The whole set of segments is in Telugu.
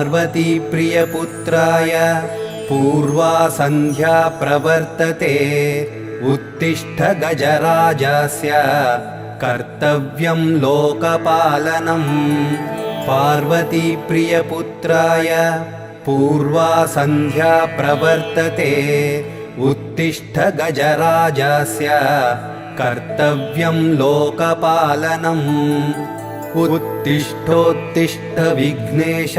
पार्वतीप्रियपुत्राय पूर्वा सन्ध्या प्रवर्तते उत्तिष्ठ गजराजस्य कर्तव्यं लोकपालनम् पार्वतीप्रियपुत्राय पूर्वा सन्ध्या प्रवर्तते उत्तिष्ठ गजराजस्य कर्तव्यं लोकपालनम् उत्तिष्ठोत्तिष्ठ विघ्नेश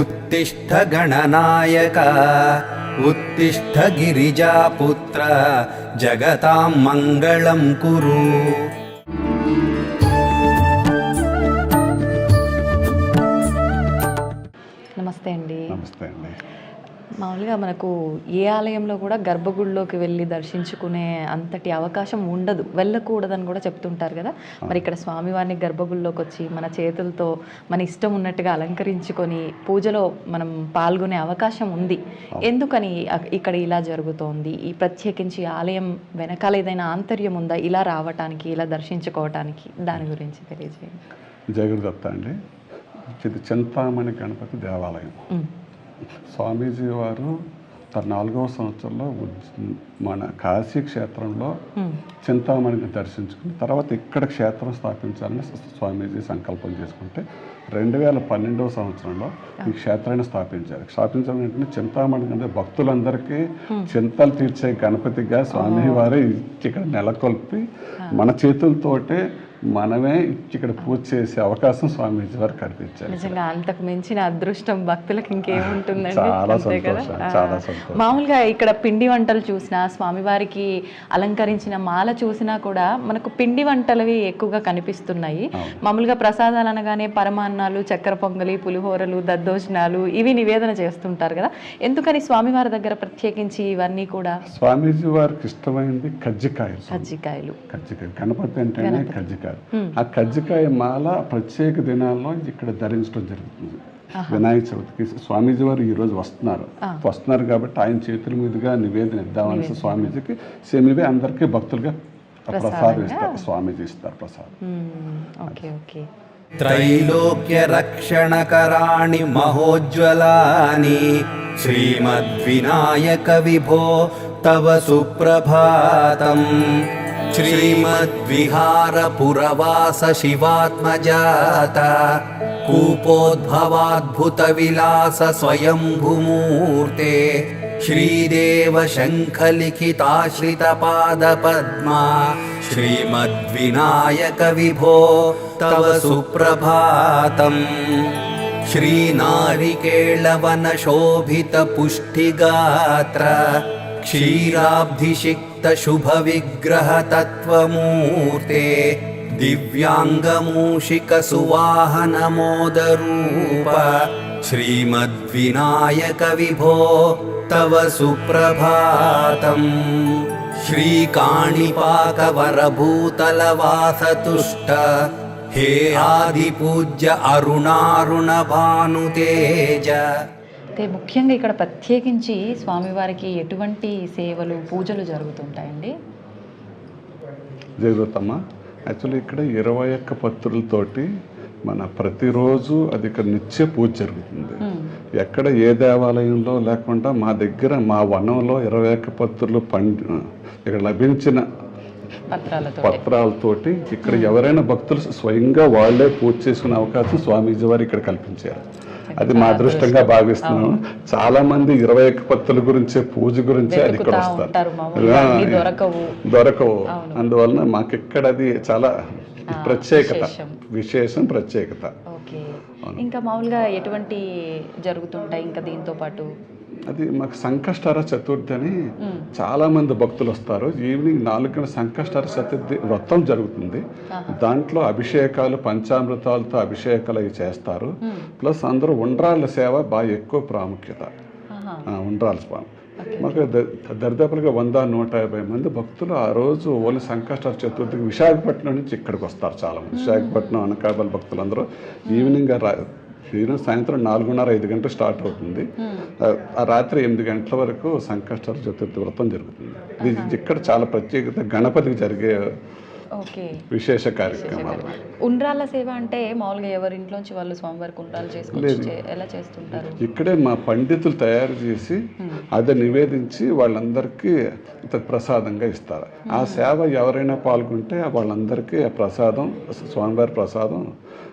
उत्तिष्ठ गणनायक उत्तिष्ठ गिरिजापुत्र जगतां मङ्गलं कुरु నమస్తే అండి నమస్తే అండి మామూలుగా మనకు ఏ ఆలయంలో కూడా గర్భగుడిలోకి వెళ్ళి దర్శించుకునే అంతటి అవకాశం ఉండదు. వెళ్ళకూడదని కూడా చెప్తుంటారు కదా. మరి ఇక్కడ స్వామివారిని గర్భగుడిలోకి వచ్చి మన చేతులతో మన ఇష్టం ఉన్నట్టుగా అలంకరించుకొని పూజలో మనం పాల్గొనే అవకాశం ఉంది. ఎందుకని ఇక్కడ ఇలా జరుగుతోంది? ఈ ప్రత్యేకించి ఆలయం వెనకాల ఏదైనా ఆంతర్యం ఉందా? ఇలా రావటానికి ఇలా దర్శించుకోవటానికి దాని గురించి తెలియజేయండి. జయగురుదత్త అండి చింతామణి గణపతి దేవాలయం. స్వామీజీ వారు తన నాలుగవ సంవత్సరంలో మన కాశీ క్షేత్రంలో చింతామణిని దర్శించుకుని తర్వాత ఇక్కడ క్షేత్రం స్థాపించాలని స్వ- స్వామీజీ సంకల్పం చేసుకుంటే రెండు వేల పన్నెండవ సంవత్సరంలో ఈ క్షేత్రాన్ని స్థాపించారు. స్థాపించడం ఏంటంటే చింతామణి కింద భక్తులందరికీ చింతలు తీర్చే గణపతిగా స్వామి వారు ఇక్కడ నెలకొల్పి మన చేతులతోటే మనమే ఇక్కడ పూజ చేసే అవకాశం స్వామీజీ వారు కల్పించారు నిజంగా అంతకు మించిన అదృష్టం భక్తులకు ఇంకేముంటుందండి? చాలా అంతే కదా? సంతోషం, ఆ, చాలా సంతోషం. మామూలుగా ఇక్కడ పిండి వంటలు చూసినా స్వామివారికి అలంకరించిన మాల చూసినా కూడా మనకు పిండి వంటలవి ఎక్కువగా కనిపిస్తున్నాయి. మామూలుగా ప్రసాదాలు అనగానే పరమాన్నాలు చక్కెర పొంగలి పులిహోరలు దద్దోజనాలు ఇవి నివేదన చేస్తుంటారు కదా? ఎందుకని స్వామివారి దగ్గర ప్రత్యేకించి ఇవన్నీ కూడా? స్వామీజీ వారికి ఇష్టమైంది కజ్జికాయలు. కజ్జికాయలు. కజ్జికాయ గణపతి అంటేనే కజ్జికాయ ఆ కజ్జికాయ మాల ప్రత్యేక దినాల్లో ఇక్కడ ధరించడం జరుగుతుంది వినాయక చవితికి స్వామీజీ వారు ఈ రోజు వస్తున్నారు వస్తున్నారు కాబట్టి ఆయన చేతుల మీదుగా నివేదన ఇద్దామనేసి స్వామీజీకి సేమ్ ఇవే అందరికీ భక్తులుగా ప్రసాదం ఇస్తారు స్వామీజీ ఇస్తారు ప్రసాదం మ్మ్, ఓకే ఓకే त्रैलोक्यरक्षणकराणि महोज्ज्वलानि श्रीमद्विनायक विभो तव सुप्रभातम् श्रीमद्विहार पुरवास शिवात्मजात कूपोद्भवाद्भुत स्वयम्भुमूर्ते श्रीदेव शङ्ख श्रीमद्विनायक विभो तव सुप्रभातम् श्रीनारिकेलवनशोभितपुष्टिगात्र क्षीराब्धिषिक्तशुभविग्रहतत्त्वमूर्ते दिव्याङ्गमूषिकसुवाहनमोदरूप श्रीमद्विनायक विभो तव सुप्रभातम् श्रीकाणिपाकवरभूतलवासतुष्ट हे आदिपूज्य अरुणारुणभानुतेज అయితే ముఖ్యంగా ఇక్కడ ప్రత్యేకించి స్వామివారికి ఎటువంటి సేవలు పూజలు జరుగుతుంటాయండి? జరుగుతామా? యాక్చువల్లీ ఇక్కడ ఇరవై ఒక్క పత్రులతోటి మన ప్రతిరోజు అది ఇక్కడ నిత్య పూజ జరుగుతుంది. ఎక్కడ ఏ దేవాలయంలో లేకుండా మా దగ్గర మా వనంలో ఇరవై ఒక్క పత్రులు పండి ఇక్కడ లభించిన పత్రాలతో పత్రాలతోటి ఇక్కడ ఎవరైనా భక్తులు స్వయంగా వాళ్ళే పూజ చేసుకునే అవకాశం స్వామీజీ వారు ఇక్కడ కల్పించారు. అది మా అదృష్టంగా భావిస్తున్నాను. చాలా మంది ఇరవై ఒక్క పత్తుల గురించే పూజ గురించే అది ఇక్కడ వస్తారు దొరకవు. దొరకవు. అందువలన మాకు ఇక్కడ అది చాలా ప్రత్యేకత. విశేషం. ప్రత్యేకత. ఇంకా మామూలుగా ఎటువంటి జరుగుతుంటాయి ఇంకా దీంతో పాటు? అది మాకు సంకష్టార చతుర్థి అని చాలా మంది భక్తులు వస్తారు. ఈవినింగ్ నాలుగు గంటల సంకష్టార చతుర్థి వ్రతం జరుగుతుంది. దాంట్లో అభిషేకాలు పంచామృతాలతో అభిషేకాలు అవి చేస్తారు. ప్లస్ అందరూ ఉండ్రాళ్ళ సేవ బాగా ఎక్కువ ప్రాముఖ్యత. ఉండ్రాళ్ళ స్వామి మాకు దరిదాపులుగా వంద నూట యాభై మంది భక్తులు ఆ రోజు ఓన్లీ సంకష్టార చతుర్థికి విశాఖపట్నం నుంచి ఇక్కడికి వస్తారు చాలా మంది విశాఖపట్నం అనకాపల్లి భక్తులు అందరూ ఈవినింగ్ రా- ఈవినింగ్ సాయంత్రం నాలుగున్నర ఐదు గంటలు స్టార్ట్ అవుతుంది. ఆ- ఆ రాత్రి ఎనిమిది గంటల వరకు సంకష్టార చతుర్థి వ్రతం జరుగుతుంది ఇది ఇక్కడ చాలా ప్రత్యేకత గణపతికి జరిగే విశేష కార్యక్రమాలు ఉండ్రాళ్ళ సేవ అంటే మామూలుగా ఎవరి ఇంట్లోంచి వాళ్ళు స్వామివారికి ఉండ్రాలు చేసుకొని ఎలా చేస్తుంటారు? ఇక్కడే మా పండితులు తయారు చేసి అది నివేదించి వాళ్ళందరికీ ప్రసాదంగా ఇస్తారు. ఆ సేవ ఎవరైనా పాల్గొంటే వాళ్ళందరికీ ఆ ప్రసాదం స్వామివారి ప్రసాదం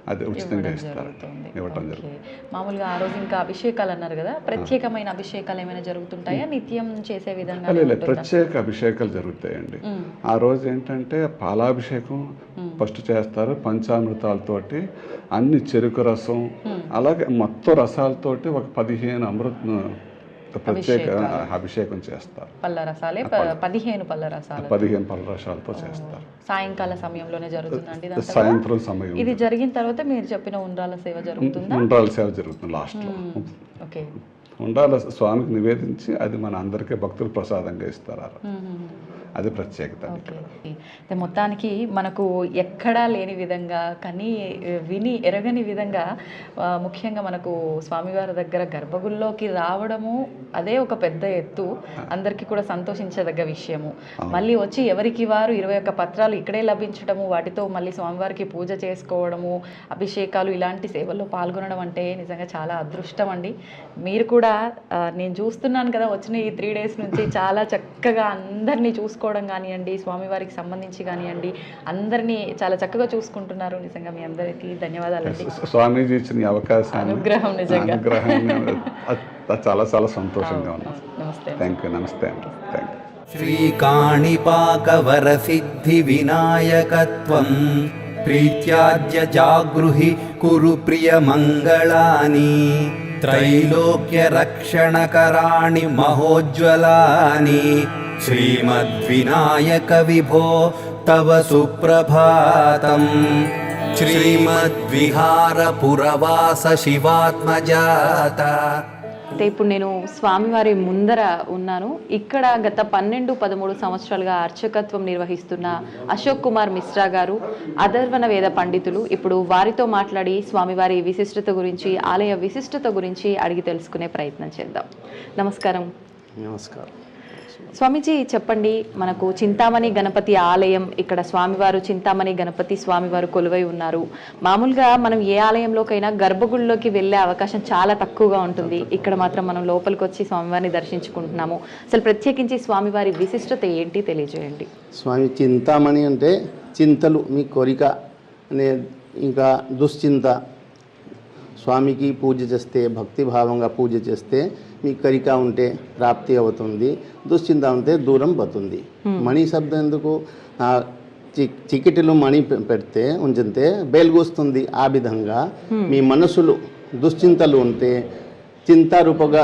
అది ఉచితంగా ఇస్తారు. ఇవ్వటం. జరుగుతుంది. మామూలుగా ఆ రోజు ఇంకా అభిషేకాలు అన్నారు కదా ప్రత్యేకమైన అభిషేకాలు ఏమైనా జరుగుతుంటాయా? నిత్యం చేసే విధంగా లేదు, ప్రత్యేక అభిషేకాలు జరుగుతాయండి. ఆ రోజు ఏంటంటే పాలాభిషేకం ఫస్ట్ చేస్తారు పంచామృతాలతోటి అన్ని చెరుకు రసం అలాగే మొత్తం రసాలతోటి ఒక పదిహేను అమృత ప్రత్యేక అభిషేకం. చేస్తారు. పళ్ళ. రసాలే పదిహేను పళ్ళ రసాలు పదిహేను పళ్ళ రసాలతో చేస్తారు. సాయంకాల సమయంలోనే జరుగుతుందండి ఇదంతా? సాయంత్రం సమయం ఇది జరిగిన తర్వాత మీరు చెప్పిన ఉండ్రాల సేవ జరుగుతుందా? ఉండ్రాల సేవ జరుగుతుంది లాస్ట్లో. ఓకే. ఉండ్రాల స్వామికి నివేదించి అది మన అందరికీ భక్తులు ప్రసాదంగా ఇస్తారు. అది ప్రత్యేకత మొత్తానికి మనకు ఎక్కడా లేని విధంగా కానీ విని ఎరగని విధంగా ముఖ్యంగా మనకు స్వామివారి దగ్గర గర్భగుడిలోకి రావడము అదే ఒక పెద్ద ఎత్తు. అందరికీ కూడా సంతోషించదగ్గ విషయము. మళ్ళీ వచ్చి ఎవరికి వారు ఇరవై ఒక్క పత్రాలు ఇక్కడే లభించడము వాటితో మళ్ళీ స్వామివారికి పూజ చేసుకోవడము అభిషేకాలు ఇలాంటి సేవల్లో పాల్గొనడం అంటే నిజంగా చాలా అదృష్టం అండి. మీరు కూడా ఆ, నేను చూస్తున్నాను కదా వచ్చిన ఈ త్రీ డేస్ నుంచి చాలా చక్కగా అందరినీ చూసుకోవడం కానివ్వండి స్వామివారికి సంబంధించి కానివ్వండి అందరినీ చాలా చక్కగా చూసుకుంటున్నారు నిజంగా మీ అందరికీ ధన్యవాదాలండి స్వామీజీ ఇచ్చిన ఈ అవకాశాన్ని అనుగ్రహం నిజంగా. అనుగ్రహాన్ని అది- అది చాలా చాలా సంతోషంగా ఉన్నాం నమస్తే థ్యాంక్ యూ నమస్తే అండి థ్యాంక్ యూ श्रीकाणिपाकवरसिद्धिविनायकत्वम् प्रीत्याद्य जागृहि कुरु प्रियमङ्गलानि त्रैलोक्यरक्षणकराणि महोज्ज्वलानि। श्रीमद्विनायकविभो तव सुप्रभातम्। श्रीमद्विहारपुरवास शिवात्मजाता అయితే ఇప్పుడు నేను స్వామివారి ముందర ఉన్నాను. ఇక్కడ గత పన్నెండు పదమూడు సంవత్సరాలుగా అర్చకత్వం నిర్వహిస్తున్న అశోక్ కుమార్ మిశ్రా గారు అధర్వణ వేద పండితులు ఇప్పుడు వారితో మాట్లాడి స్వామివారి విశిష్టత గురించి ఆలయ విశిష్టత గురించి అడిగి తెలుసుకునే ప్రయత్నం చేద్దాం. నమస్కారం. నమస్కారం. స్వామీజీ చెప్పండి మనకు చింతామణి గణపతి ఆలయం ఇక్కడ స్వామివారు చింతామణి గణపతి స్వామివారు కొలువై ఉన్నారు. మామూలుగా మనం ఏ ఆలయంలోకైనా గర్భగుడిలోకి వెళ్ళే అవకాశం చాలా తక్కువగా ఉంటుంది. ఇక్కడ మాత్రం మనం లోపలికి వచ్చి స్వామివారిని దర్శించుకుంటున్నాము. అసలు ప్రత్యేకించి స్వామివారి విశిష్టత ఏంటి తెలియజేయండి? స్వామి చింతామణి అంటే చింతలు మీ కోరిక అనే ఇంకా దుశ్చింత. స్వామికి పూజ చేస్తే భక్తి భావంగా పూజ చేస్తే మీ కోరిక ఉంటే ప్రాప్తి అవుతుంది దుశ్చింత ఉంటే దూరం పోతుంది. మణి శబ్దం ఎందుకు? చికిటిలో మణి పెడితే ఉంచితే బేల్గొస్తుంది ఆ విధంగా. మీ మనసులు దుశ్చింతలు ఉంటే చింతారూపగా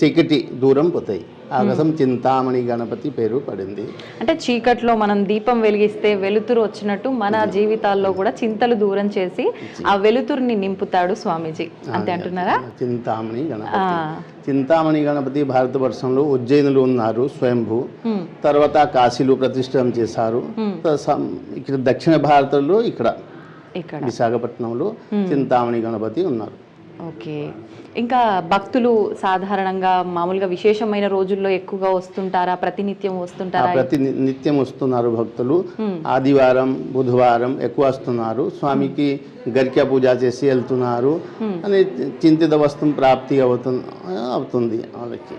చికిటి దూరం పోతాయి. ఆ కోసం చింతామణి గణపతి పేరు పడింది. అంటే చీకట్లో మనం దీపం వెలిగిస్తే వెలుతురు వచ్చినట్టు మన జీవితాల్లో కూడా చింతలు దూరం చేసి ఆ వెలుతురుని నింపుతాడు స్వామీజీ. అంతే అంటున్నారా? చింతామణి గణపతి. చింతామణి గణపతి భారతవర్షంలో ఉజ్జయినులు ఉన్నారు స్వయంభూ. తర్వాత కాశీలు ప్రతిష్టం చేశారు. ఇక్కడ దక్షిణ భారతంలో ఇక్కడ విశాఖపట్నంలో చింతామణి గణపతి ఉన్నారు. ఓకే. ఇంకా భక్తులు సాధారణంగా మామూలుగా విశేషమైన రోజుల్లో ఎక్కువగా వస్తుంటారా? ప్రతినిత్యం వస్తుంటారా? ప్రతి నిత్యం వస్తున్నారు భక్తులు. ఆదివారం బుధవారం ఎక్కువ వస్తున్నారు. స్వామికి గరిక పూజ చేసి వెళ్తున్నారు. అని చింతిత వస్తువు ప్రాప్తి అవుతుంది అవుతుంది వాళ్ళకి.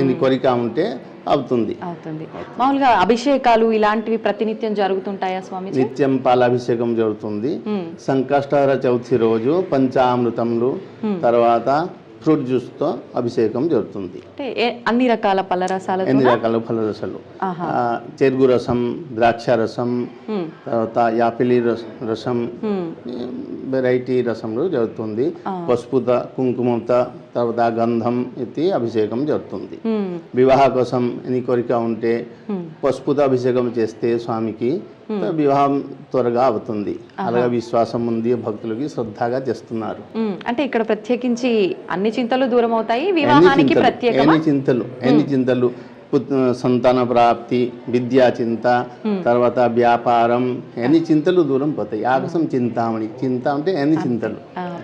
ఎన్ని కోరిక ఉంటే అవుతుంది. అవుతుంది. మామూలుగా అభిషేకాలు ఇలాంటివి ప్రతినిత్యం జరుగుతుంటాయా స్వామిజీ? నిత్యం పాలాభిషేకం జరుగుతుంది. సంకష్టార చవితి రోజు పంచామృతములు తర్వాత ఫ్రూట్ జ్యూస్తో అభిషేకం జరుగుతుంది. అన్ని రకాల పళ్ళ రసాలతో ఎన్ని రకాల ఫలరసాలు. ఆ, చెరుకు రసం ద్రాక్ష రసం తర్వాత యాపిలి రస- రసం వెరైటీ రసంలో జరుగుతుంది. పసుపుత కుంకుమత తర్వాత గంధం ఇది అభిషేకం జరుగుతుంది. వివాహ కోసం ఎన్ని కోరిక ఉంటే పసుపుతో అభిషేకం చేస్తే స్వామికి వివాహం త్వరగా అవుతుంది. అలాగే విశ్వాసం ఉంది భక్తులకి శ్రద్ధగా చేస్తున్నారు. అంటే ఇక్కడ ప్రత్యేకించి అన్ని చింతలు దూరం అవుతాయి వివాహానికి ఎన్ని చింతలు ఎన్ని చింతలు సంతాన ప్రాప్తి విద్యా చింత తర్వాత వ్యాపారం ఎన్ని చింతలు దూరం పోతాయి. ఆకాశం చింతామణి. చింత అంటే ఎన్ని చింతలు.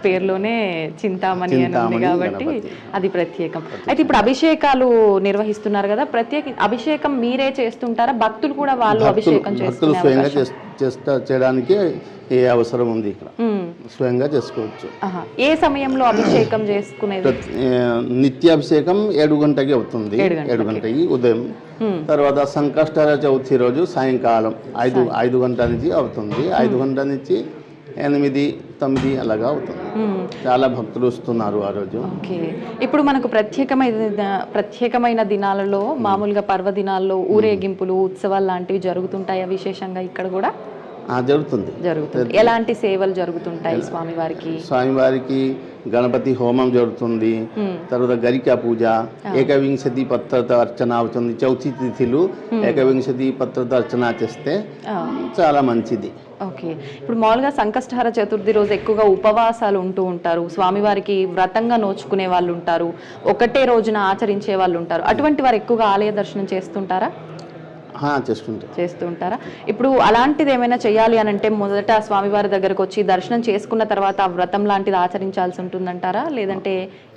పేరులోనే చింతామణి కాబట్టి. అది ప్రత్యేకం. అయితే ఇప్పుడు అభిషేకాలు నిర్వహిస్తున్నారు కదా ప్రత్యేక అభిషేకం మీరే చేస్తుంటారా? భక్తులు కూడా వాళ్ళు అభిషేకం భక్తులు చేసుకునే స్వయంగా చేస్తా చేయడానికి ఏ అవసరం ఉంది ఇక్కడ. స్వయంగా చేసుకోవచ్చు. ఏ సమయంలో అభిషేకం చేసుకునేది? ఏ, నిత్యాభిషేకం ఏడు గంటకి అవుతుంది. ఏడు గంటకి ఉదయం. తర్వాత సంకష్టార చవితి రోజు సాయంకాలం. ఐదు ఐదు గంటల నుంచి అవుతుంది. ఐదు గంటల నుంచి ఎనిమిది తొమ్మిది అలాగా అవుతుంది. చాలా భక్తులు వస్తున్నారు ఆ రోజు. ఓకే. ఇప్పుడు మనకు ప్రత్యేకమైన ప్రత్యేకమైన దినాలలో మామూలుగా పర్వదినాల్లో ఊరేగింపులు ఉత్సవాలు లాంటివి జరుగుతుంటాయా విశేషంగా ఇక్కడ కూడా? జరుగుతుంది. జరుగుతుంది. ఎలాంటి సేవలు జరుగుతుంటాయి స్వామివారికి? స్వామివారికి గణపతి హోమం జరుగుతుంది. తర్వాత గరిక పూజ ఏకవింశతి పత్రత అర్చన అవుతుంది. చౌతి తిథిలు ఏకవింశతి పత్రత అర్చన చేస్తే చాలా మంచిది. ఓకే. ఇప్పుడు మామూలుగా సంకష్టహార చతుర్థి రోజు ఎక్కువగా ఉపవాసాలు ఉంటూ ఉంటారు. స్వామివారికి వ్రతంగా నోచుకునే వాళ్ళు ఉంటారు. ఒకటే రోజున ఆచరించే వాళ్ళు ఉంటారు. అటువంటి వారు ఎక్కువగా ఆలయ దర్శనం చేస్తుంటారా? చేసుకుంటాం చేస్తూ ఉంటారా ఇప్పుడు అలాంటిది ఏమైనా చేయాలి అని అంటే మొదట స్వామివారి దగ్గరకు వచ్చి దర్శనం చేసుకున్న తర్వాత ఆ వ్రతం లాంటిది ఆచరించాల్సి ఉంటుందంటారా? లేదంటే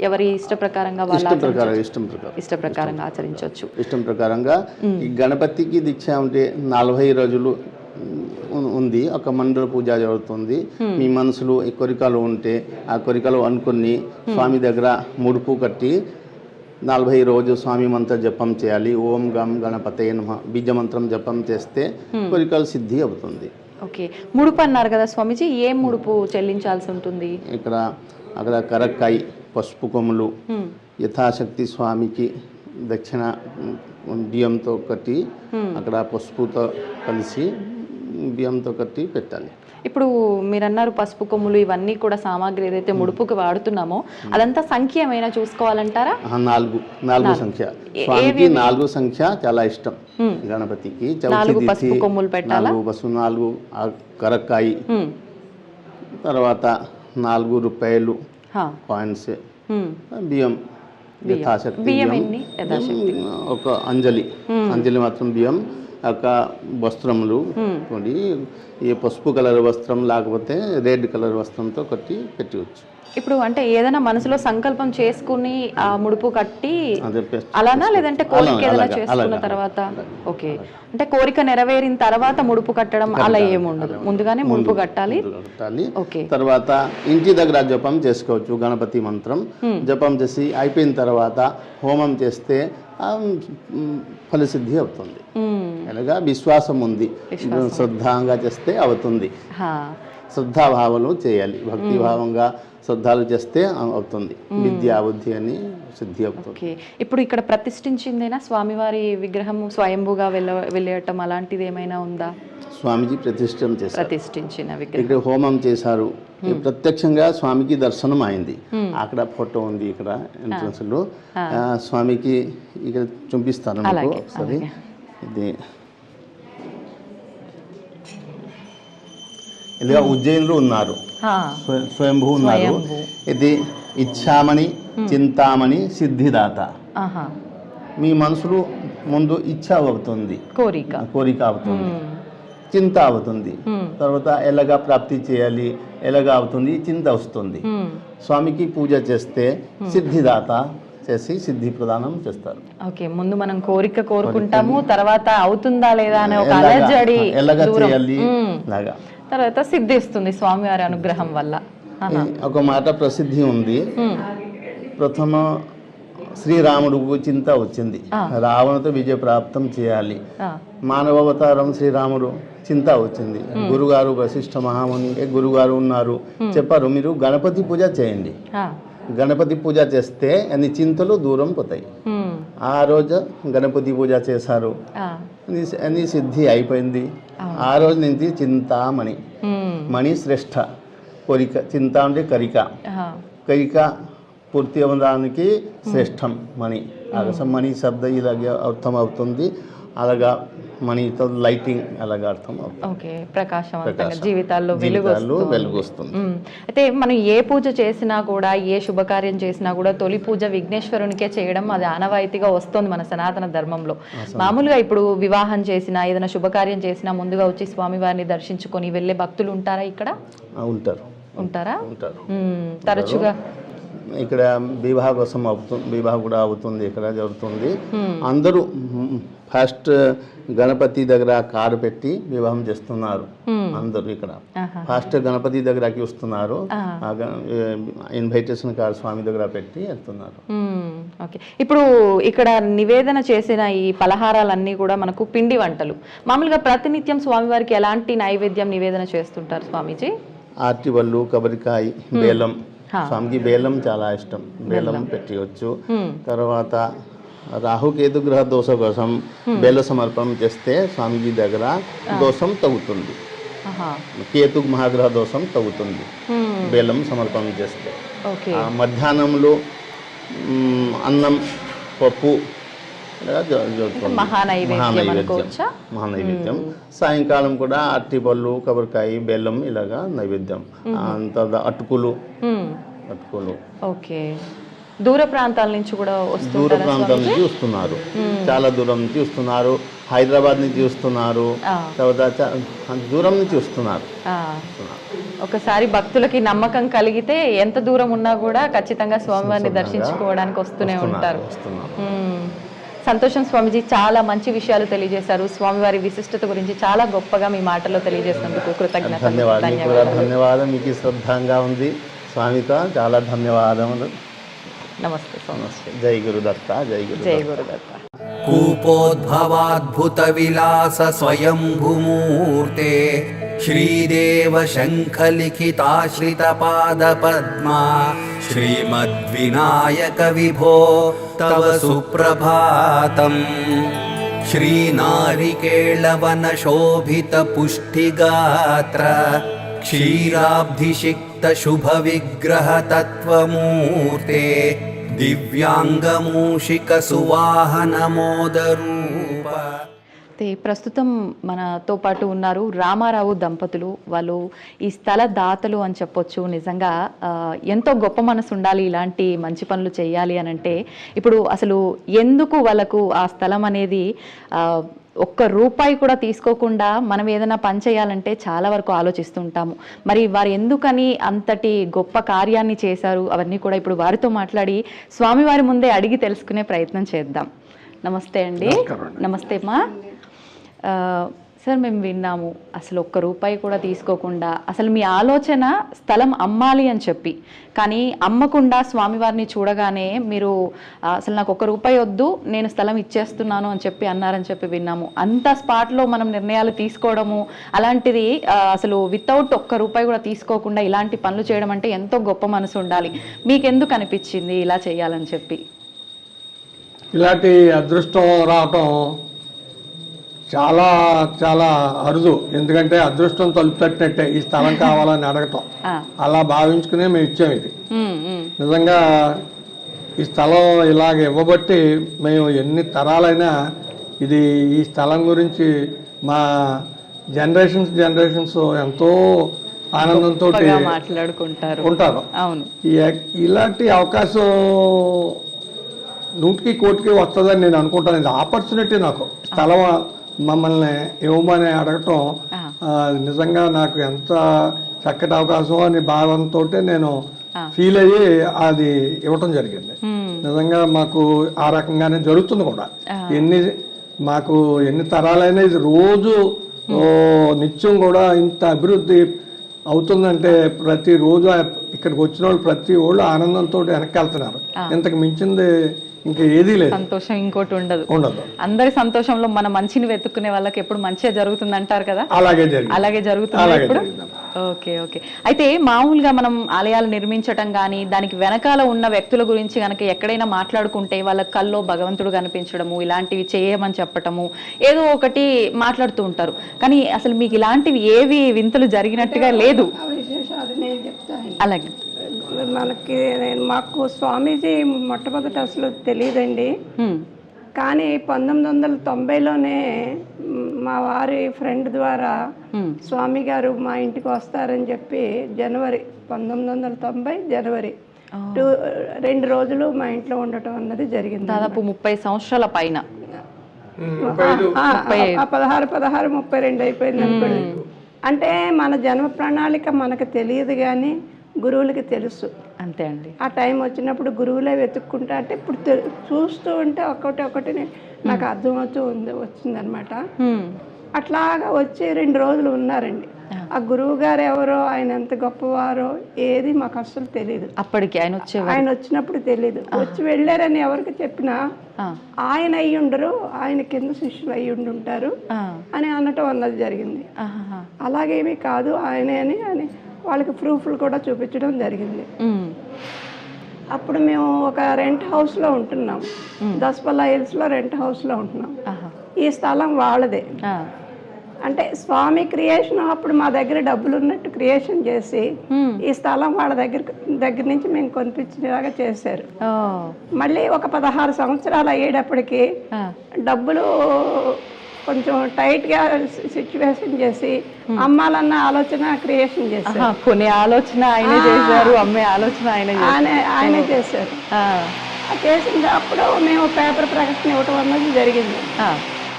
ఎవరి ఇష్ట ప్రకారంగా ఇష్టం ప్రకారం ఇష్టం ప్రకారం. ఇష్ట ప్రకారంగా ఆచరించవచ్చు. ఇష్టం ప్రకారంగా ఈ గణపతికి దీక్ష ఉంటే నలభై రోజులు ఉంది. ఒక మండల పూజ జరుగుతుంది. మీ మనసులో ఈ కోరికలు ఉంటే ఆ కోరికలు అనుకుని స్వామి దగ్గర ముడుపు కట్టి నలభై రోజు స్వామి మంత్ర జపం చేయాలి. ఓం గం గణపతే నమ. బీజ మంత్రం జపం చేస్తే కోరికలు సిద్ధి అవుతుంది. ఓకే. ముడుపు అన్నారు కదా స్వామిజీ ఏ ముడుపు చెల్లించాల్సి ఉంటుంది? ఇక్కడ అక్కడ కరక్కాయి పసుపు కొమ్ములు యథాశక్తి స్వామికి దక్షిణ బియ్యంతో కట్టి అక్కడ పసుపుతో కలిసి బియ్యంతో కట్టి పెట్టాలి. ఇప్పుడు మీరు అన్నారు పసుపు కొమ్ములు ఇవన్నీ కూడా సామాగ్రి ఏదైతే ముడుపుకి వాడుతున్నామో అదంతా సంఖ్య ఏమైనా చూసుకోవాలంటారా? నాలుగు నాలుగు సంఖ్య. స్వామికి నాలుగు సంఖ్య చాలా ఇష్టం. గణపతికి నాలుగు పసుపు కొమ్ములు పెట్టాలా? నాలుగు పసుపు నాలుగు కరక్కాయి. తర్వాత నాలుగు రూపాయలు. కాయిన్స్. బియ్యం యథాశక్తి బియ్యం ఒక అంజలి. అంజలి మాత్రం బియ్యం. ఒక వస్త్రములు కొన్ని. ఈ పసుపు కలర్ వస్త్రం లేకపోతే రెడ్ కలర్ వస్త్రంతో కట్టి పెట్టవచ్చు. ఇప్పుడు అంటే ఏదైనా మనసులో సంకల్పం చేసుకుని ఆ ముడుపు కట్టి అలానా లేదంటే కోరిక ఏదైనా చేసుకున్న. తర్వాత? ఓకే. అంటే కోరిక నెరవేరిన తర్వాత ముడుపు కట్టడం అలా ఏముండదు ముందుగానే ముడుపు కట్టాలి. ఓకే. తర్వాత ఇంటి దగ్గర జపం చేసుకోవచ్చు గణపతి మంత్రం. జపం చేసి అయిపోయిన తర్వాత హోమం చేస్తే ఫలసిద్ధి అవుతుంది. అలాగా విశ్వాసం ఉంది శ్రద్ధంగా చేస్తే అవుతుంది. శ్రద్ధాభావాలు చేయాలి. భక్తి భావంగా శ్రద్ధాలు చేస్తే అవుతుంది. విద్యా బుద్ధి అని సిద్ధి అవుతుంది. ఇప్పుడు ఇక్కడ ప్రతిష్ఠించిందేనా? స్వామివారి విగ్రహం స్వయంభూగా వెళ్ళ వెళ్ళటం అలాంటిది ఏమైనా ఉందా? స్వామిజీ ప్రతిష్టం చేశారు. ప్రతిష్ఠించిన విగ్రహం. ఇక్కడ హోమం చేశారు. ప్రత్యక్షంగా స్వామికి దర్శనం అయింది. అక్కడ ఫోటో ఉంది ఇక్కడ ఎంట్రన్స్లో స్వామికి ఇక్కడ చూపిస్తాను మీకు. ఒకసారి ఇది ఇదిగా ఉజ్జయిన్లో ఉన్నారు స్వయంభూ ఉన్నారు. ఇది ఇచ్చామణి చింతామణి సిద్ధిదాత మీ మనసులో ముందు ఇచ్చ అవుతుంది కోరిక కోరిక అవుతుంది చింత అవుతుంది తర్వాత ఎలాగా ప్రాప్తి చేయాలి ఎలాగా అవుతుంది చింత వస్తుంది. స్వామికి పూజ చేస్తే సిద్ధిదాత చేసి సిద్ధి ప్రదానం చేస్తారు. ఓకే ముందు మనం కోరిక కోరుకుంటాము తర్వాత అవుతుందా లేదా అనే ఒక అలజడి ఎలాగా. చేయాలి. లాగా తర్వాత సిద్ధిస్తుంది స్వామివారి అనుగ్రహం వల్ల. ఒక మాట ప్రసిద్ధి ఉంది. ప్రథమ శ్రీరాముడికి చింత వచ్చింది. రావణతో విజయప్రాప్తం చేయాలి. ఆ, మానవావతారం శ్రీరాముడు చింత వచ్చింది. గురుగారు వశిష్ఠ మహాముని గురుగారు ఉన్నారు. చెప్పారు మీరు గణపతి పూజ చేయండి. గణపతి పూజ చేస్తే అన్ని చింతలు దూరం పోతాయి. ఆ రోజు గణపతి పూజ చేశారు. అన్ని సిద్ధి అయిపోయింది. ఆ రోజు నుంచి చింతామణి. మణి శ్రేష్ఠ. కోరిక చింత అంటే కరిక. కరిక పూర్తి అవ్వడానికి శ్రేష్టం మణి. అలాగ మణి శబ్ద ఇలాగే అర్థం అవుతుంది. అలాగా మణితో లైటింగ్ అలాగా అర్థం ఓకే ప్రకాశవంతంగా ప్రకాశం. జీవితాల్లో వెలుగు. వెలుగు వస్తుంది. అయితే మనం ఏ పూజ చేసినా కూడా ఏ శుభకార్యం చేసినా కూడా తొలి పూజ విఘ్నేశ్వరునికే చేయడం అది ఆనవాయితీగా వస్తుంది మన సనాతన ధర్మంలో. మామూలుగా ఇప్పుడు వివాహం చేసినా ఏదైనా శుభకార్యం చేసినా ముందుగా వచ్చి స్వామివారిని దర్శించుకొని వెళ్ళే భక్తులు ఉంటారా ఇక్కడ? ఉంటారు. ఉంటారా? ఉంటారు. తరచుగా ఇక్కడ వివాహ కోసం అవుతుంది వివాహం కూడా అవుతుంది ఇక్కడ జరుగుతుంది. అందరూ ఫస్ట్ గణపతి దగ్గర కారు పెట్టి వివాహం చేస్తున్నారు. అందరూ ఇక్కడ. ఫస్ట్ గణపతి దగ్గరకి వస్తున్నారు. ఇన్వైటేషన్ కార్డు స్వామి దగ్గర పెట్టి వెళ్తున్నారు. ఓకే ఇప్పుడు ఇక్కడ నివేదన చేసిన ఈ పలహారాలన్నీ కూడా మనకు పిండి వంటలు. మామూలుగా ప్రతినిత్యం స్వామివారికి ఎలాంటి నైవేద్యం నివేదన చేస్తుంటారు స్వామీజీ? అరటివల్లు కొబ్బరికాయ బేలం. స్వామికి బేలం చాలా ఇష్టం. బేలం పెట్టవచ్చు తర్వాత రాహుకేతు గ్రహ దోష కోసం బేల సమర్పణ చేస్తే స్వామిజీ దగ్గర దోషం తగ్గుతుంది. కేతు మహాగ్రహ దోషం తగ్గుతుంది. బేలం సమర్పణ చేస్తే. మధ్యాహ్నంలో అన్నం పప్పు. మహానైవేద్యం సాయంకాలం కూడా అరటి పళ్ళు కొబ్బరికాయ బెల్లం ఇలాగా నైవేద్యం. అంత అటుకులు. అటుకులు ఓకే. దూర ప్రాంతాల నుంచి కూడా దూర వస్తుంటారా ప్రాంతం నుంచి వస్తున్నారు. చాలా దూరం నుంచి వస్తున్నారు. హైదరాబాద్ నుంచి వస్తున్నారు. తర్వాత దూరం నుంచి వస్తున్నారు. ఒకసారి భక్తులకి నమ్మకం కలిగితే ఎంత దూరం ఉన్నా కూడా ఖచ్చితంగా స్వామివారిని దర్శించుకోవడానికి వస్తూనే ఉంటారు. సంతోషం స్వామిజీ చాలా మంచి విషయాలు తెలియజేశారు. స్వామివారి విశిష్టత గురించి చాలా గొప్పగా మీ మాటల్లో తెలియజేసినందుకు కృతజ్ఞతలు. ధన్యవాదాలు. మీకు శ్రద్ధంగా ఉంది. స్వామితో చాలా ధన్యవాదములు నమస్తే స్వామి జై గురుదత్త జై గురు జయ గురుదత్త कूपोद्भवाद्भुतविलास स्वयम्भुमूर्ते श्रीदेव शङ्खलिखिताश्रितपादपद्मा श्रीमद्विनायक विभो तव सुप्रभातम् श्रीनारिकेळवनशोभितपुष्टिगात्र क्षीराब्धिषिक्तशुभविग्रहतत्त्वमूर्ते दिव्याङ्गमूषिकसुवाहनमोदरूप అయితే ప్రస్తుతం మనతో పాటు ఉన్నారు రామారావు దంపతులు వాళ్ళు ఈ స్థల దాతలు అని చెప్పొచ్చు నిజంగా ఆ, ఎంతో గొప్ప మనసు ఉండాలి ఇలాంటి మంచి పనులు చేయాలి అని అంటే ఇప్పుడు అసలు ఎందుకు వాళ్ళకు ఆ స్థలం అనేది ఆ, ఒక్క రూపాయి కూడా తీసుకోకుండా మనం ఏదైనా పని చేయాలంటే చాలా వరకు ఆలోచిస్తుంటాము. మరి వారు ఎందుకని అంతటి గొప్ప కార్యాన్ని చేశారు? అవన్నీ కూడా ఇప్పుడు వారితో మాట్లాడి స్వామివారి ముందే అడిగి తెలుసుకునే ప్రయత్నం చేద్దాం. నమస్తే అండి. నమస్తే అమ్మా ఆ, సార్ మేము విన్నాము. అసలు ఒక్క రూపాయి కూడా తీసుకోకుండా అసలు మీ ఆలోచన స్థలం అమ్మాలి అని చెప్పి. కానీ అమ్మకుండా స్వామివారిని చూడగానే మీరు అసలు నాకు ఒక్క రూపాయి వద్దు నేను స్థలం ఇచ్చేస్తున్నాను అని చెప్పి అన్నారని చెప్పి విన్నాము. అంత స్పాట్లో మనం నిర్ణయాలు తీసుకోవడము అలాంటిది అసలు వితౌట్ ఒక్క రూపాయి కూడా తీసుకోకుండా ఇలాంటి పనులు చేయడం అంటే ఎంతో గొప్ప మనసు ఉండాలి. మీకెందుకు అనిపించింది ఇలా చేయాలని చెప్పి? ఇలాంటి అదృష్టం రావటం చాలా చాలా అరుదు. ఎందుకంటే అదృష్టం తలుపు తట్టినట్టే ఈ స్థలం కావాలని అడగటం. అలా భావించుకునే మేము ఇచ్చాం ఇది. నిజంగా ఈ స్థలం ఇలాగ ఇవ్వబట్టి మేము ఎన్ని తరాలైనా ఇది ఈ స్థలం గురించి మా జనరేషన్స్ జనరేషన్స్ ఎంతో ఆనందంతో మాట్లాడుకుంటారు. ఉంటారు ఇలాంటి అవకాశం నూటికి కోటికి వస్తుందని నేను అనుకుంటాను. ఇది ఆపర్చునిటీ నాకు. స్థలం మమ్మల్ని ఇవ్వమని అడగటం నిజంగా నాకు ఎంత చక్కటి అవకాశం అని భావంతో నేను. ఫీల్ అయ్యి అది ఇవ్వటం జరిగింది. నిజంగా మాకు ఆ రకంగానే జరుగుతుంది కూడా. ఎన్ని మాకు ఎన్ని తరాలైనా ఇది రోజు నిత్యం కూడా ఇంత అభివృద్ధి అవుతుందంటే ప్రతి రోజు ఆ- ఇక్కడికి వచ్చిన వాళ్ళు ప్రతి వాళ్ళు ఆనందంతో వెనక్కి వెళ్తున్నారు. ఇంతకు మించింది ఇంకా ఏదీ లేదు. సంతోషం ఇంకోటి ఉండదు. ఉండదు. అందరి సంతోషంలో మన మంచిని వెతుక్కునే వాళ్ళకి ఎప్పుడు మంచిగా జరుగుతుంది అంటారు కదా? అలాగే అలాగే జరుగుతుంది ఇప్పుడు. Okay okay. అయితే మామూలుగా మనం ఆలయాలు నిర్మించటం కానీ దానికి వెనకాల ఉన్న వ్యక్తుల గురించి కనుక ఎక్కడైనా మాట్లాడుకుంటే వాళ్ళ కల్లో భగవంతుడు కనిపించడము ఇలాంటివి చేయమని చెప్పటము ఏదో ఒకటి మాట్లాడుతూ ఉంటారు. కానీ అసలు మీకు ఇలాంటివి ఏవి వింతలు జరిగినట్టుగా లేదు. అలాగే. మనకి మాకు స్వామీజీ మొట్టమొదట అసలు తెలియదండి. కానీ పంతొమ్మిది వందల తొంభైలోనే మ్, వారి ఫ్రెండ్ ద్వారా స్వామి గారు మా ఇంటికి వస్తారని చెప్పి జనవరి పంతొమ్మిది వందల తొంభై జనవరి టూ రెండు రోజులు మా ఇంట్లో ఉండటం అన్నది జరిగింది దాదాపు ముప్పై సంవత్సరాల పైన. పదహారు పదహారు ముప్పై రెండు అయిపోయింది అనుకోండి. అంటే మన జన్మ ప్రణాళిక మనకు తెలియదు కానీ గురువులకి తెలుసు. అంతే అండి. ఆ టైం వచ్చినప్పుడు గురువులే వెతుక్కుంటా అంటే ఇప్పుడు చూస్తూ ఉంటే ఒకటి ఒకటి నాకు అర్థమవుతూ ఉంది వచ్చిందనమాట. అట్లాగా వచ్చి రెండు రోజులు ఉన్నారండి. ఆ. గురువు గారు ఎవరో ఆయన ఎంత గొప్పవారో ఏది మాకు అస్సలు తెలియదు అప్పటికి ఆయన వచ్చే ఆయన వచ్చినప్పుడు తెలియదు వచ్చి వెళ్ళారని ఎవరికి చెప్పినా. ఆయన అయ్యి ఉండరు ఆయన కింద శిష్యులు అయ్యి ఉండి ఉంటారు ఆ. అని అనటం అన్నది జరిగింది. అలాగేమీ కాదు ఆయనే అని అని వాళ్ళకి ప్రూఫ్లు కూడా చూపించడం జరిగింది. అప్పుడు మేము ఒక రెంట్ హౌస్లో ఉంటున్నాం దస్పల్లా హిల్స్లో రెంట్ హౌస్లో ఉంటున్నాం. ఈ స్థలం వాళ్ళదే. అంటే స్వామి క్రియేషన్ అప్పుడు మా దగ్గర డబ్బులు ఉన్నట్టు క్రియేషన్ చేసి ఈ స్థలం వాళ్ళ దగ్గర దగ్గర నుంచి మేము కొనిపించేలాగా చేశారు. మళ్ళీ ఒక పదహారు సంవత్సరాలు అయ్యేటప్పటికి. డబ్బులు కొంచెం టైట్గా సిచ్యువేషన్ చేసి అమ్మాలన్న ఆలోచన క్రియేషన్ చేశారు. ఆహా, కొనే ఆలోచన ఆయనే చేశారు అమ్మే ఆలోచన ఆయన ఆయన చేశారు. ఆ. చేసిన అప్పుడు మేము పేపర్ ప్రకటన ఇవ్వటం అన్నది జరిగింది.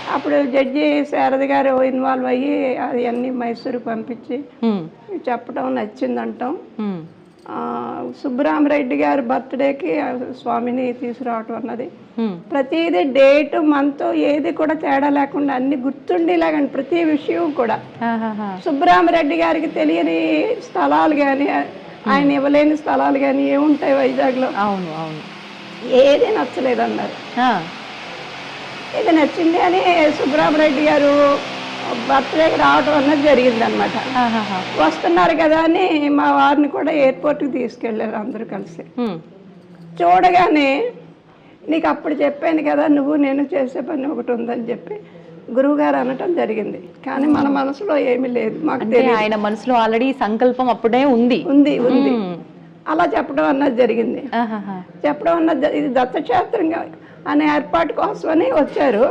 అప్పుడు జడ్జి శారద గారు ఇన్వాల్వ్ అయ్యి అది అన్ని మైసూరు పంపించి చెప్పడం నచ్చిందంటాం. ఆ, సుబ్బరామరెడ్డి గారి బర్త్డేకి స్వామిని తీసుకురావటం అన్నది. ప్రతిదీ డేట్ మంత్ ఏది కూడా తేడా లేకుండా అన్ని గుర్తుండేలాగండి ప్రతి విషయం కూడా. సుబ్బరామరెడ్డి గారికి తెలియని స్థలాలు కానీ ఆయన ఇవ్వలేని స్థలాలు కానీ ఏముంటాయి వైజాగ్లో? అవును అవును. ఏది నచ్చలేదన్నారు. ఇది నచ్చింది అని సుబ్బరామరెడ్డి గారు బర్త్డేకి రావడం అన్నది జరిగిందనమాట. వస్తున్నారు కదా అని మా వారిని కూడా ఎయిర్పోర్ట్కి తీసుకెళ్ళారు అందరూ కలిసి. చూడగానే నీకు అప్పుడు చెప్పాను కదా నువ్వు నేను చేసే పని ఒకటి ఉందని చెప్పి గురువుగారు అనటం జరిగింది. కానీ మన మనసులో ఏమీ లేదు మాకు ఆయన మనసులో ఆల్రెడీ సంకల్పం అప్పుడే ఉంది. ఉంది ఉంది. అలా చెప్పడం అన్నది జరిగింది. చెప్పడం అన్నది ఇది దత్తక్షేత్రంగా అనే ఏర్పాటు కోసమని వచ్చారు.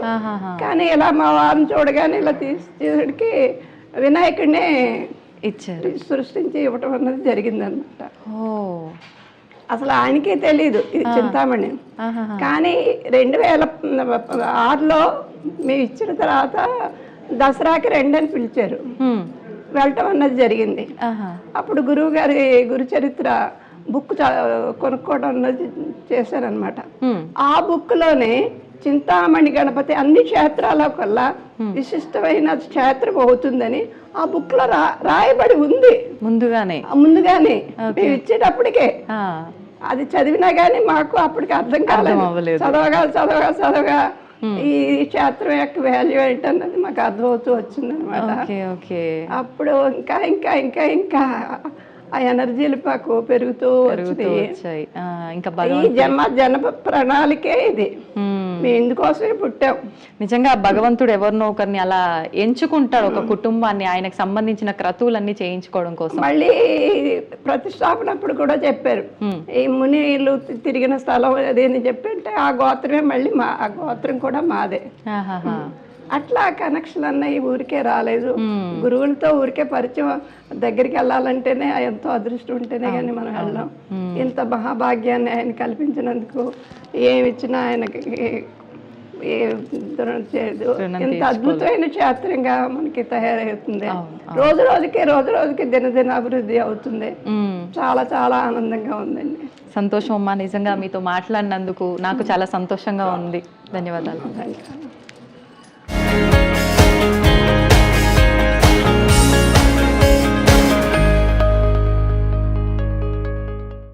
కానీ ఇలా మా వారిని చూడగానే ఇలా తీసేటికి వినాయకుడినే ఇచ్చారు సృష్టించి ఇవ్వటం అన్నది జరిగిందనమాట అసలు ఆయనకే తెలియదు ఇది చింతామణి. కానీ రెండు వేల ఆరులో మేము ఇచ్చిన తర్వాత దసరాకి రెండని పిలిచారు. వెళ్ళటం అన్నది జరిగింది. అప్పుడు గురువు గారి గురు చరిత్ర బుక్ కొనుక్కోవడం అన్నది చేశారనమాట. ఆ బుక్లోనే చింతామణి గణపతి అన్ని క్షేత్రాల కల్లా విశిష్టమైన క్షేత్రం అవుతుందని ఆ బుక్లో రా రాయబడి ఉంది. ముందుగానే. ముందుగానే. మేము ఇచ్చేటప్పటికే. అది చదివినా కానీ మాకు అప్పటికి అర్థం కాలేదు. చదవగా చదవగా చదవగా ఈ క్షేత్రం యొక్క వాల్యూ ఏంటన్నది మాకు అర్థమవుతూ వచ్చిందనమాట ఓకే ఓకే. అప్పుడు ఇంకా ఇంకా ఇంకా ఇంకా ఆ ఎనర్జీలు మాకు పెరుగుతూ వచ్చాయి. ఇంకా ఈ జన్మ జన్మ ప్రణాళికే ఇది. హ్మ్. మేము ఇందుకోసమే పుట్టాం. నిజంగా భగవంతుడు ఎవరినో ఒకరిని అలా ఎంచుకుంటాడు ఒక కుటుంబాన్ని ఆయనకు సంబంధించిన క్రతువులన్నీ చేయించుకోవడం కోసం. మళ్ళీ ప్రతిష్టాపన అప్పుడు కూడా చెప్పారు. ఈ మునిలు తిరిగిన స్థలం అదేని చెప్పి అంటే ఆ గోత్రమే మళ్ళీ మా ఆ గోత్రం కూడా మాదే. అట్లా కనెక్షన్ అన్న ఈ ఊరికే రాలేదు. గురువులతో ఊరికే పరిచయం దగ్గరికి వెళ్ళాలంటేనే ఎంతో అదృష్టం ఉంటేనే కానీ మనం వెళ్ళాం. ఇంత మహాభాగ్యాన్ని ఆయన కల్పించినందుకు ఏమి ఇచ్చినా ఆయనకి ఇంత అద్భుతమైన క్షేత్రంగా మనకి తయారవుతుంది. రోజు రోజుకి రోజు రోజుకి దినదిన అభివృద్ధి అవుతుంది. చాలా చాలా ఆనందంగా ఉందండి. సంతోషం అమ్మా నిజంగా మీతో మాట్లాడినందుకు నాకు చాలా సంతోషంగా ఉంది. ధన్యవాదాలు.